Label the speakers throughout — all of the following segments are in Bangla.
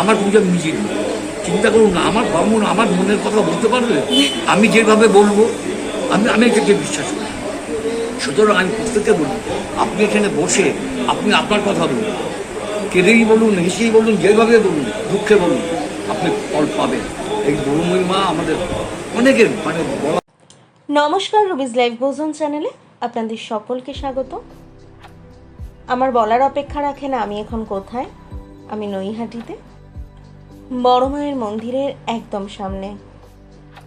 Speaker 1: আমার আমি নিজে চিন্তা করুন না, আমার ব্রাহ্মণ আমার মনের কথা বলতে পারবে? আমি যেভাবে বলব, আমি আমি এটাকে বিশ্বাস করি। সুতরাং আমি প্রত্যেককে বলি, আপনি এখানে বসে, আপনি আপনার কথা বলুন। কেঁদেই বলুন, হেসেই বলুন, যেভাবে বলুন, দুঃখে বলুন, আপনি ফল পাবেন। এই বড়ময়ী মা আমাদের অনেকের মানে
Speaker 2: নমস্কার রুবিজ লাইভ গোজন চ্যানেলে আপনাদের সকলকে স্বাগত। আমার বলার অপেক্ষা রাখে না আমি এখন কোথায়? আমি নৈহাটিতে। বড় মায়ের মন্দিরের একদম সামনে।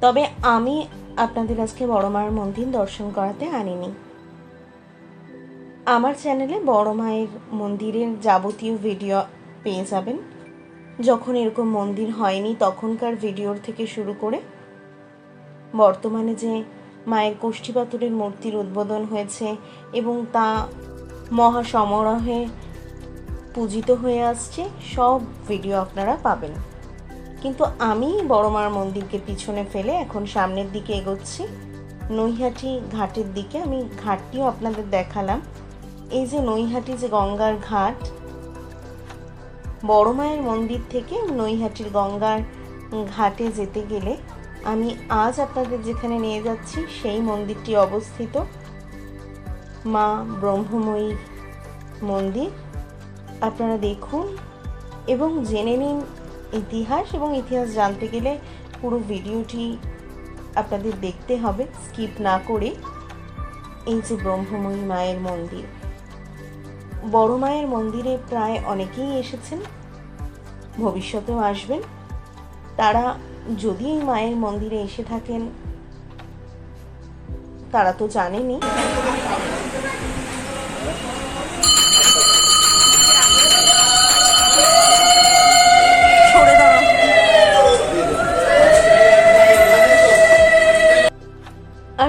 Speaker 2: তবে আমি আপনাদের আজকে বড় মায়ের মন্দির দর্শন করাতে আনিনি। আমার চ্যানেলে বড় মায়ের মন্দিরের যাবতীয় ভিডিও পেয়ে যাবেন। যখন এরকম মন্দির হয়নি তখনকার ভিডিওর থেকে শুরু করে বর্তমানে যে মায়ের কোষ্ঠী পাথরের মূর্তির উদ্বোধন হয়েছে এবং তা মহা সমারোহে পূজিত হয়ে আসছে, সব ভিডিও আপনারা পাবেন। কিন্তু আমি বড়মার মন্দিরকে পিছনে ফেলে এখন সামনের দিকে এগোচ্ছি। নৈহাটি ঘাটের দিকে আমি ঘাটটিও আপনাদের দেখালাম। এই যে নৈহাটি যে গঙ্গার ঘাট, বড় মায়ের মন্দির থেকে নৈহাটির গঙ্গার ঘাটে যেতে গেলে আমি আজ আপনাদের যেখানে নিয়ে যাচ্ছি সেই মন্দিরটি অবস্থিত। মা ব্রহ্মময়ীর মন্দির। আপনারা দেখুন এবং জেনে নিন ইতিহাস এবং ইতিহাস জানতে গেলে পুরো ভিডিওটি আপনাদের দেখতে হবে, স্কিপ না করে। এই যে ব্রহ্মময়ী মায়ের মন্দির। বড় মায়ের মন্দিরে প্রায় অনেকেই এসেছেন, ভবিষ্যতেও আসবেন। তারা যদি এই মায়ের মন্দিরে এসে থাকেন, তারা তো জানেনই।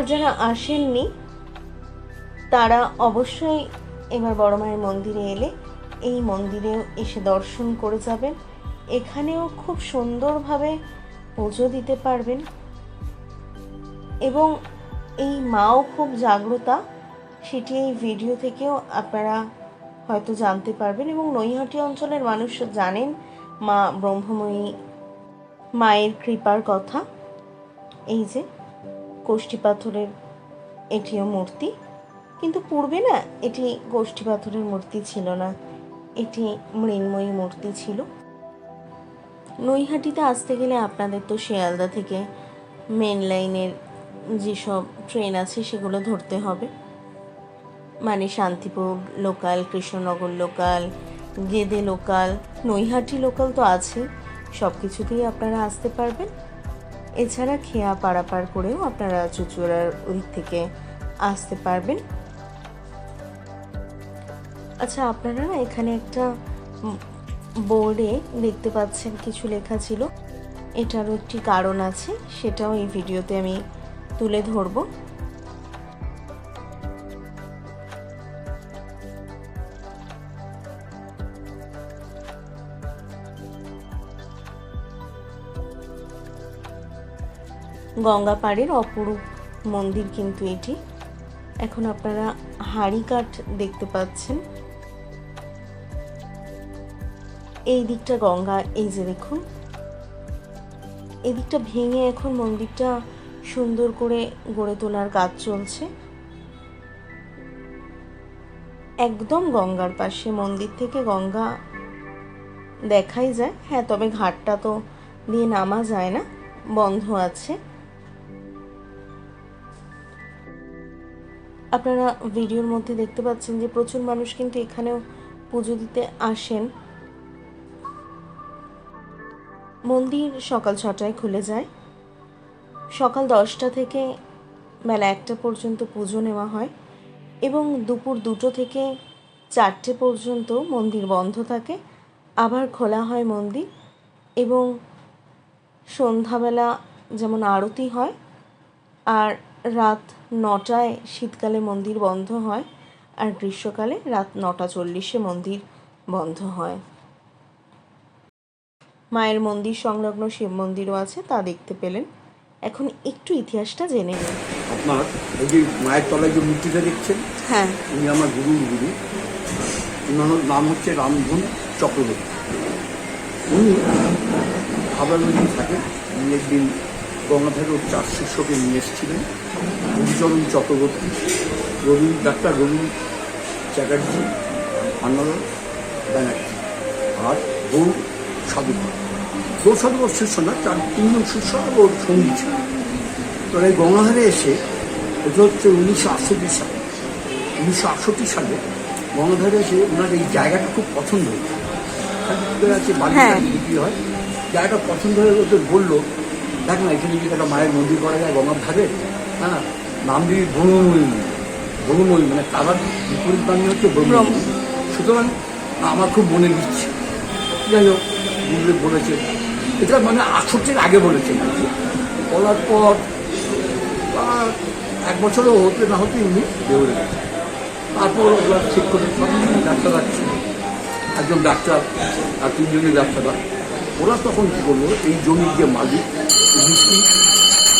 Speaker 2: আর যারা আসেননি, তারা অবশ্যই এবার বড় মায়ের মন্দিরে এলে এই মন্দিরেও এসে দর্শন করে যাবেন। এখানেও খুব সুন্দরভাবে পুজো দিতে পারবেন। এবং এই মাও খুব জাগ্রতা, সেটি এই ভিডিও থেকেও আপনারা হয়তো জানতে পারবেন। এবং নৈহাটি অঞ্চলের মানুষ জানেন মা ব্রহ্মময়ী মায়ের কৃপার কথা। এই যে কোষ্ঠী পাথরের এটিও মূর্তি। কিন্তু পূর্বে না, এটি গোষ্ঠী পাথরের মূর্তি ছিল না। এটি মৃন্ময়ী মূর্তি ছিল। নৈহাটিতে আসতে গেলে আপনাদের তো শিয়ালদা থেকে মেন লাইনের যেসব ট্রেন আছে, সেগুলো ধরতে হবে। মানে Santipur local Krishnanagar local Gede local Naihati local তো আছে সব কিছুতেই আপনারা আসতে পারবেন। এছাড়া খেয়া পারাপার করেও আপনারা চুচুড়ার ওই থেকে আসতে পারবেন। আচ্ছা আপনারা না এখানে একটা বোর্ডে দেখতে পাচ্ছেন কিছু লেখা ছিল। এটারও একটি কারণ আছে, সেটাও এই ভিডিওতে আমি তুলে ধরবো। গঙ্গা পাড়ের অপরূপ মন্দির কিন্তু এটি। এখন আপনারা হাড়ি কাঠ দেখতে পাচ্ছেন। এই দিকটা গঙ্গা, এই যে দেখুন। এদিকটা ভেঙে এখন মন্দিরটা সুন্দর করে গড়ে তোলার কাজ চলছে। একদম গঙ্গার পাশে মন্দির থেকে গঙ্গা দেখাই যায়। হ্যাঁ তবে ঘাটটা তো দিয়ে নামা যায় না, বন্ধ আছে। আপনারা ভিডিওর মধ্যে দেখতে পাচ্ছেন যে প্রচুর মানুষ কিন্তু এখানেও পুজো দিতে আসেন। মন্দির সকাল ছটায় খুলে যায়। সকাল দশটা থেকে বেলা একটা পর্যন্ত পুজো নেওয়া হয় এবং দুপুর দুটো থেকে চারটে পর্যন্ত মন্দির বন্ধ থাকে। আবার খোলা হয় মন্দির এবং সন্ধ্যাবেলা যেমন আরতি হয় আর রাত নটায় শীতকালে মন্দির বন্ধ হয় আর গ্রীষ্মকালে রাত নটা চল্লিশে মন্দির বন্ধ হয়। মায়ের মন্দির সংলগ্ন শিব মন্দিরও আছে তা দেখতে পেলেন। এখন একটু ইতিহাসটা জেনে নিন।
Speaker 1: আপনার এই যে মায়ের তলায় যে মূর্তিটা দেখছেন
Speaker 2: হ্যাঁ।
Speaker 1: উনি আমার গুরুর গুরু। ওনার নাম হচ্ছে রামধন চক্রবর্তী। উনি হাবড়া নদী থাকেন উনি একদিন গঙ্গাধর চার শিষ্যকে নিয়ে এসেছিলেন রবিচরণ চক্রবর্তী। রবি ডাক্তার রবি চ্যাটার্জি আন্নালন ব্যানার্জি আর গৌ সাধুকর গৌ সাধুকর শিষ্য না চার তিনজন শিষ্য আর ওর সঙ্গী ছিল তো এই গঙ্গাধারে এসে এটা হচ্ছে উনিশশো আটষট্টি সালে উনিশশো আটষট্টি সালে গঙ্গাধারে এসে ওনার এই জায়গাটা খুব পছন্দ হয়েছে। আছে বাড়ি
Speaker 2: হ্যাঁ।
Speaker 1: বিক্রি হয়? জায়গাটা পছন্দ হয়ে ওদের বলল দেখ না, এখানে যদি একটা মায়ের মন্দির করা যায়, গঙ্গার ধারে। হ্যাঁ নাম দিয়ে ব্রহ্মময়ী ব্রহ্মময়ী মানে তার বিপরীত নামই হচ্ছে ব্রহ্মময়ী সুতরাং আমার খুব মনে দিচ্ছে যাই হোক গুগলে বলেছে। এটা মানে আটষট্টির আগে কি। বলার পর এক বছরও হতে না হতে উনি বেরোলে গেছেন। তারপর ওরা ঠিক করে ডাক্তার আছে। একজন ডাক্তার, আর তিনজনই ডাক্তার। ওরা তখন কী করল? এই জমির যে মালিক মিস্ত্রি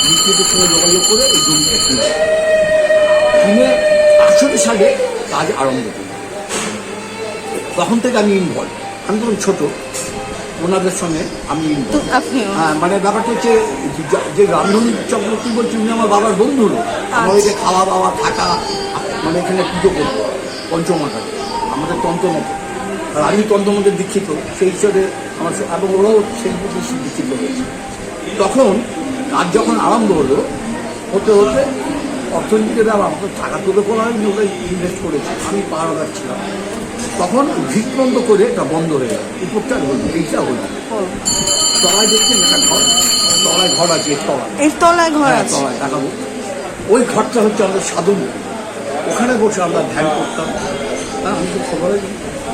Speaker 1: মিস্ত্রিদের সঙ্গে যোগাযোগ করে এই জমিটা কিনে কিনে আটষট্টি সালে কাজ আরম্ভ করল। তখন থেকে আমি ইনভলভ আমি তখন ছোটো ওনাদের সঙ্গে আমি হ্যাঁ মানে ব্যাপারটা হচ্ছে যে- রামধনী চক্রবর্তী বলছি উনি আমার বাবার বন্ধু। হলো আমার ওই যে খাওয়া দাওয়া থাকা মানে এখানে পুজো করব পঞ্চমাটারে আমাদের তন্ত্রমতে আর আমি তন্ত্রমতে দীক্ষিত সেই হিসাবে আমার এবং ওরাও সেই প্রতি দীক্ষিত হয়েছে। তখন কাজ যখন আরম্ভ হলো হতে হতে অর্থনীতিতে দেওয়া আমাকে টাকা তুলে করা হয়নি ওটা ইনভেস্ট করেছি আমি পাহাড় ছিলাম। তখন ভিত করে এটা বন্ধ হয়ে গেল উপরটা হলো এইটা হলো। তলায় দেখছেন একটা ঘর তলায় ঘর আছে তলায়।
Speaker 2: এর তলায় ঘর
Speaker 1: হ্যাঁ,
Speaker 2: আছে।
Speaker 1: তলায় দেখাবো। ওই ঘরটা হচ্ছে আমাদের সাধন ওখানে বসে আমরা ধ্যান করতাম। হ্যাঁ আমি তো সবাই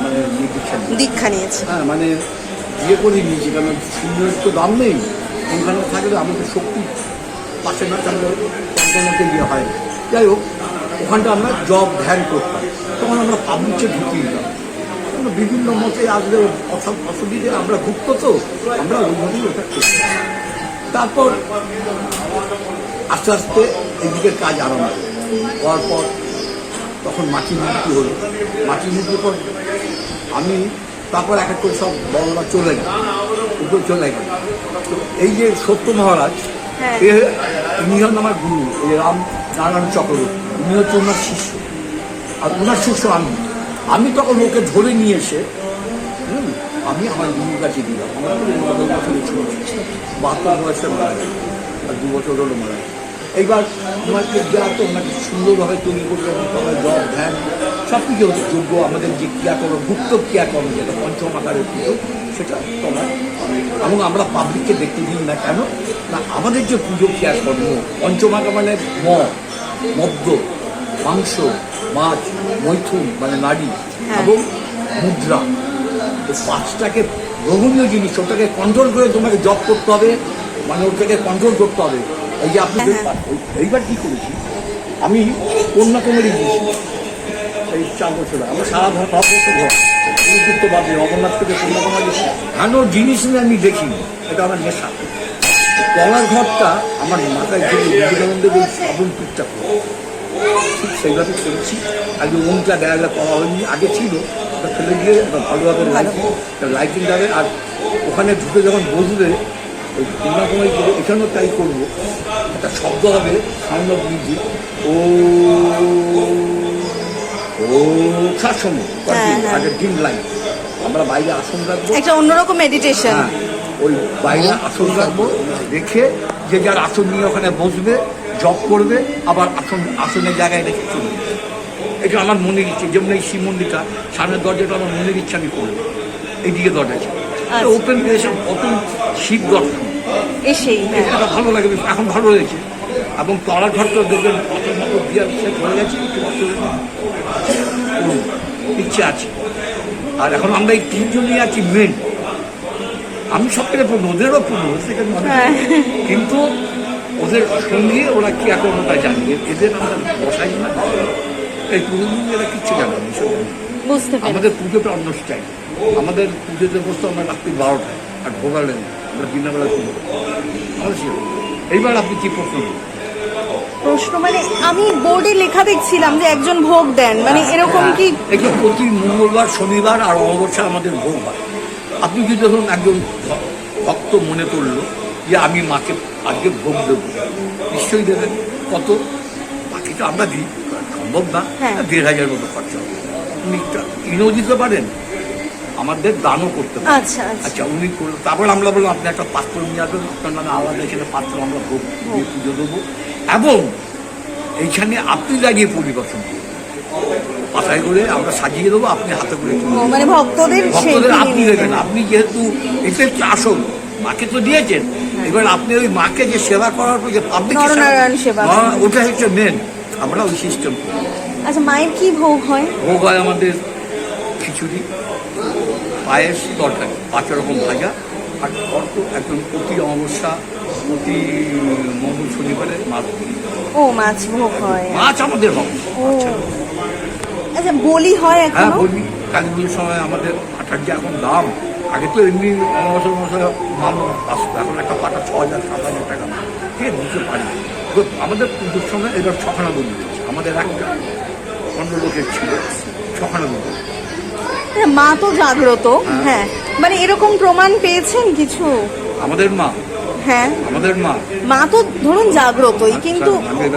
Speaker 1: মানে দীক্ষা
Speaker 2: নিয়েছে।
Speaker 1: হ্যাঁ মানে বিয়ে করে নিয়েছি কারণ শূন্যের তো দাম নেই। ওখানে থাকলে আমাদের শক্তি। পাশে না থাকলে সন্তানকে ইয়ে হয়। যাই হোক ওখানটা আমরা জব ধ্যান করতাম। তখন আমরা পাবলিকে ঢুকিয়ে দিতাম। বিভিন্ন মতে আসলে অসু- অসুবিধে আমরা ভুক্ত তো আমরা ওইভাবেই ওটা তারপর আস্তে আস্তে এদিকে কাজ আরম্ভ। হওয়ার পর তখন মাটি মূর্তি হলো। মাটি মূর্তির পর আমি তারপর এক এক করে সব বড়রা চলে গেল উপরে চলে গেল। তো এই যে সত্য মহারাজ
Speaker 2: হ্যাঁ।
Speaker 1: এ উনি হন আমার গুরু এই রাম নারায়ণ চক্রবর্তী। উনি হচ্ছে ওনার শিষ্য। আর ওনার শিষ্য আমি। আমি তখন ওকে ধরে নিয়ে এসে আমি আমার গুরুর কাছে দিলাম। আমার বাহাত্তর বয়সে মারা গেল। আর দু বছর হলো মারা গেল। এইবার ওনাকে দেওয়া তো ওনাকে সুন্দরভাবে তৈরি করবে সবাই জব ধ্যান সব কিছু হচ্ছে যোগ্য। আমাদের যে ক্রিয়াকর্ম গুপ্ত ক্রিয়াকর্ম যেটা পঞ্চম আকারের পুজো সেটা তোমার এবং আমরা পাবলিককে দেখতে দিই না কেন? না আমাদের যে পুজো ক্রিয়াকর্ম পঞ্চম আকার মানে ম মদ্য মাংস মাছ মৈথুন মানে নারী এবং মুদ্রা। এই পাঁচটাকে গ্রহণীয় জিনিস ওটাকে কন্ট্রোল করে তোমাকে জব করতে হবে মানে ওটাকে কন্ট্রোল করতে হবে। এই যে আপনি
Speaker 2: হ্যাঁ,
Speaker 1: এই- এইবার কি করেছি? আমি কন্যাকুমারী গিয়েছি। এই চার বছর আমরা সারা ভারত উত্তর বাদে অমরনাথ থেকে কন্যাকুমারী ভালো জিনিস নিয়ে আমি দেখিনি। এটা আমার নেশা। কলার ঘরটা আমার মাথায় যে বিবেকানন্দের এই শ্রাবণ পীঠটা। ঠিক সেইভাবে করেছি। আগে ওমটা দেয়ালে করা হয়নি। আগে ছিল। ওটা ফেলে দিয়ে ভালোভাবে লাইটিং লাইটিং দেবে আর ওখানে ঢুকে যখন বসবে ওই কন্যাকুমারী করে এখানেও তাই করব। একটা শব্দ হবে সাউন্ড অফ মিউজিক ও ও সার সময়
Speaker 2: হ্যাঁ, হ্যাঁ।
Speaker 1: ডিম লাইট আমরা বাইরে আসন রাখব।
Speaker 2: একটা অন্যরকম মেডিটেশন
Speaker 1: হ্যাঁ ওই বাইরে আসন রাখব রেখে যে যার আসন নিয়ে ওখানে বসবে জব করবে আবার আসন আসনের জায়গায় রেখে চলবে এটা আমার মনের ইচ্ছে যেমন এই শিব মন্দিরটা সামনের দরজাটা আমার মনের ইচ্ছে আমি করব। এইদিকে দরজা ছিল। ওপেন প্লেসে কত শিব দর্শন।
Speaker 2: এসেই হ্যাঁ।
Speaker 1: এটা ভালো লাগে এখন ভালো হয়েছে এবং তলার ঘরটা দেখবেন হয়ে গেছে ইচ্ছে আছে। আর এখন আমরা এই তিনজনই আছি মেন আমি সব থেকে পূর্ণ ওদেরও পূর্ণ
Speaker 2: হ্যাঁ।
Speaker 1: কিন্তু ওদের সঙ্গে ওরা কি এখন ওটা জানি? এদের আমরা বসাই না। এই পুরনো এরা কিচ্ছু জানে না আমাদের পুজোটা অন্য স্টাইল আমাদের পুজোতে বসতো আমরা রাত্রি বারোটায় আর ভোগালে না আমরা দিনবেলা পুজো করি। আমাদের এইবার আপনি কি প্রশ্ন
Speaker 2: প্রশ্ন মানে আমি বোর্ডে লেখা দেখছিলাম যে একজন ভোগ দেন। মানে এরকম কি?
Speaker 1: হ্যাঁ, প্রতি মঙ্গলবার শনিবার আর অমাবস্যা আমাদের ভোগ হয়। আপনি যদি ধরুন একজন ভক্ত মনে করল যে আমি মাকে আজকে ভোগ দেবো নিশ্চয়ই দেবেন। কত? বাকি তো আমরা দিই। সম্ভব না।
Speaker 2: হ্যাঁ।
Speaker 1: দেড় হাজার মতো খরচা হবে। টা- কিনেও দিতে পারেন। আমাদের দানও করতে পারেন
Speaker 2: আচ্ছা আচ্ছা।
Speaker 1: আচ্ছা উনি করল। তারপর আমরা বললাম আপনি একটা পাত্র নিয়ে আসবেন আপনার নামে আলাদা এখানে পাত্র আমরা ভোগ পুজো দেবো। এবং এইখানে আপনি দাঁড়িয়ে পরিবর্তন করবেন পাতায় করে আমরা সাজিয়ে দেবো আপনি হাতে করে
Speaker 2: মানে ভক্তদের
Speaker 1: ভক্তদের আপনি দেবেন। আপনি যেহেতু এটা হচ্ছে আসল মাকে তো দিয়েছেন এবার আপনি ওই মাকে যে সেবা করার পর যে পাবলিক
Speaker 2: সেবা।
Speaker 1: ওটা হচ্ছে মেন আমরা ওই সিস্টেম
Speaker 2: আচ্ছা মায়ের কি ভোগ হয়?
Speaker 1: ভোগ হয় আমাদের খিচুড়ি। পায়েস তরকারি পাঁচ রকম ভাজা আর অর্থ একদম প্রতি অমাবস্যা প্রতি মঙ্গল শনিবারে মাছ
Speaker 2: ও মাছ ভোগ হয়।
Speaker 1: মাছ আমাদের হবে।
Speaker 2: ও। আচ্ছা। বলি হয়
Speaker 1: হ্যাঁ বলি। কালী পুজোর সময় আমাদের পাটার যে এখন দাম আগে তো এমনি অমাবস্যা অমাবস্যা মামলা আসতো এখন একটা পাটা ছ হাজার সাত হাজার টাকা ঠিক আছে দিতে পারি। তো আমাদের পুজোর সময় এবার ছখানা বলি আমাদের একটা পনেরো লোকের ছিল ছখানা বলি
Speaker 2: আচ্ছা, মা তো জাগ্রত হ্যাঁ। মানে এরকম প্রমাণ পেয়েছেন কিছু?
Speaker 1: আমাদের মা।
Speaker 2: হ্যাঁ।
Speaker 1: আমাদের মা।
Speaker 2: মা তো ধরুন জাগ্রতই কিন্তু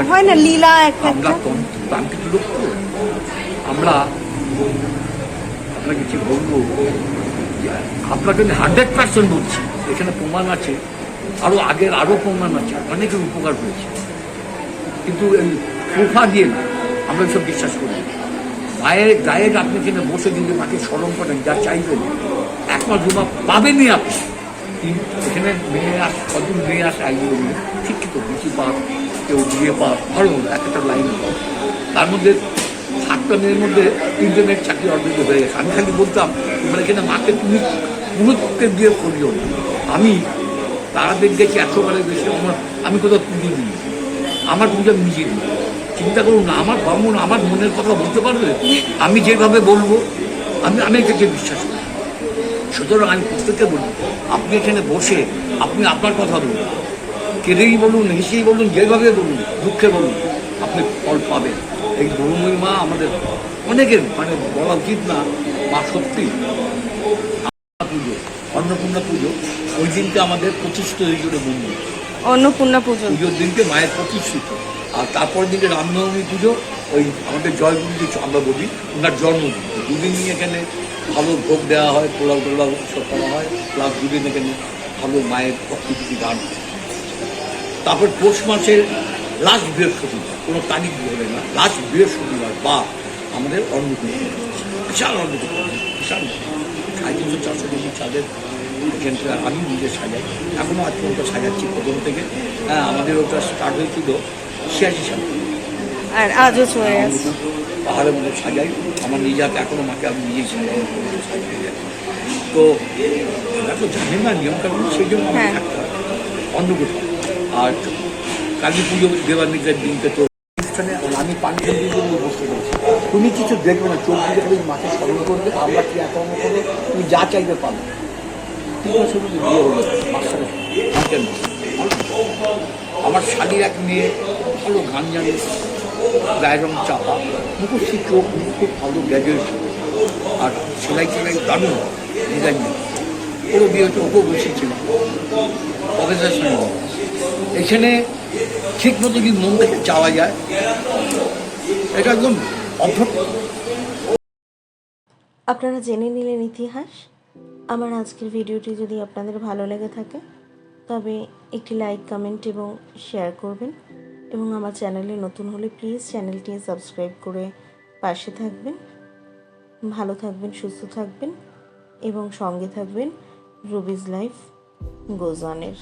Speaker 2: হয় না লীলা একটা।
Speaker 1: আমরা
Speaker 2: একটা
Speaker 1: তান্ত্রিক লোক তো? আমরা আপনাকে কি বলব? আপনাকে আমি হান্ড্রেড পার্সেন্ট বলছি এখানে প্রমাণ আছে আরও আগের আরও প্রমাণ আছে অনেকের উপকার হয়েছে কিন্তু এই প্রোফা দিয়ে না আমরা সব বিশ্বাস করি মায়ের গায়ে আপনি এখানে বসে যদি মাকে স্মরণ করেন, যা চাইবেন। এক মাস দু মাস পাবেনই আপনি। এখানে মেয়ে আস কদিন মেয়ে আসে আইডিও শিক্ষিত, বেশি পাস কেউ বিয়ে পাস ভালো এক একটা লাইন তার মধ্যে সাতটা মেয়ের মধ্যে তিনটে মেয়ের চাকরি অলরেডি হয়ে গেছে। আমি খালি বলতাম, তোমরা এখানে মাকে তুমি গুরুত্বের দিয়ে করিও আমি তারাদের গেছি একশোবারে বেশি আমার আমি কোথাও পুজো দিই আমার পুজো আমি নিজে চিন্তা করুন না, আমার ব্রাহ্মণ আমার মনের কথা বলতে পারবে? আমি যেভাবে বলব, আমি আমি এটাকে বিশ্বাস করি। সুতরাং আমি প্রত্যেককে বলি, আপনি এখানে বসে, আপনি আপনার কথা বলুন। কেঁদেই বলুন, হেসেই বলুন, যেভাবে বলুন, দুঃখে বলুন, আপনি ফল পাবেন। এই গরুময়ী মা আমাদের অনেকের মানে বলা উচিত না, মা সত্যি। পুজো অন্নপূর্ণা পুজো, ওই দিনকে আমাদের প্রতিষ্ঠিত হয়েছিল মন্দির
Speaker 2: অন্নপূর্ণা পুজো।
Speaker 1: পুজোর দিনকে মায়ের প্রতিষ্ঠিত আর তারপর দিনকে রামনবমী পুজো, ওই আমাদের জয়গুরু যে আমরা বলি ওনার জন্মদিন। দুদিন নিয়ে এখানে ভালো ভোগ দেওয়া হয়, পোলাও টোলাও সব করা হয় প্লাস দুদিন এখানে ভালো মায়ের প্রকৃতি গান তারপর পৌষ মাসের লাস্ট বৃহস্পতিবার, কোনো তারিখ ধরে না লাস্ট বৃহস্পতিবার, বা আমাদের অন্নকূট বিশাল অন্নকূট বিশাল। সাড়ে তিনশো চারশো কেজি চাঁদের এখান থেকে আমি নিজে সাজাই এখনও আজ পর্যন্ত সাজাচ্ছি প্রথম থেকে। হ্যাঁ আমাদের ওটা স্টার্ট হয়েছিল ছিয়াশি সালে
Speaker 2: আর আজও চলে
Speaker 1: পাহাড়ের মধ্যে সাজাই আমার নিজে হাতে এখনও মাকে আমি নিজেই সাজাই তো এরা তো জানেন না নিয়মকানুন সেই জন্য আমি
Speaker 2: হ্যাঁ।
Speaker 1: থাকতে হয় অন্নকূট। আর কালী পুজো দেবান্বিতের দিনকে তো অনুষ্ঠানে আমি পানিশন দিয়ে বসতে পেরেছি তুমি কিছু দেখবে না চোখ দিয়ে মাকে স্মরণ করবে আমরা কি কর্ম করবে তুমি যা চাইবে পাবে। তুমি বিয়ে হলো আমার শালির এক মেয়ে, ভালো গান জানে, গায়ের রং চাপা মুখস্থি চোখ, মুখ খুব ভালো গ্র্যাজুয়েশন আর সেলাই সেলাই দারুণ ডিজাইন ওরও বিয়ে হচ্ছে ওকেও বসেছিল এখানে ঠিক মতো যদি মন থেকে চাওয়া যায়, এটা একদম অভ্যর্থ।
Speaker 2: আপনারা জেনে নিলেন ইতিহাস? আমার আজকের ভিডিওটি যদি আপনাদের ভালো লেগে থাকে, তবে একটি লাইক কমেন্ট এবং শেয়ার করবেন এবং আমার চ্যানেলে নতুন হলে প্লিজ চ্যানেলটি সাবস্ক্রাইব করে পাশে থাকবেন, ভালো থাকবেন, সুস্থ থাকবেন এবং সঙ্গে থাকবেন রুবিজ লাইফ গোজানের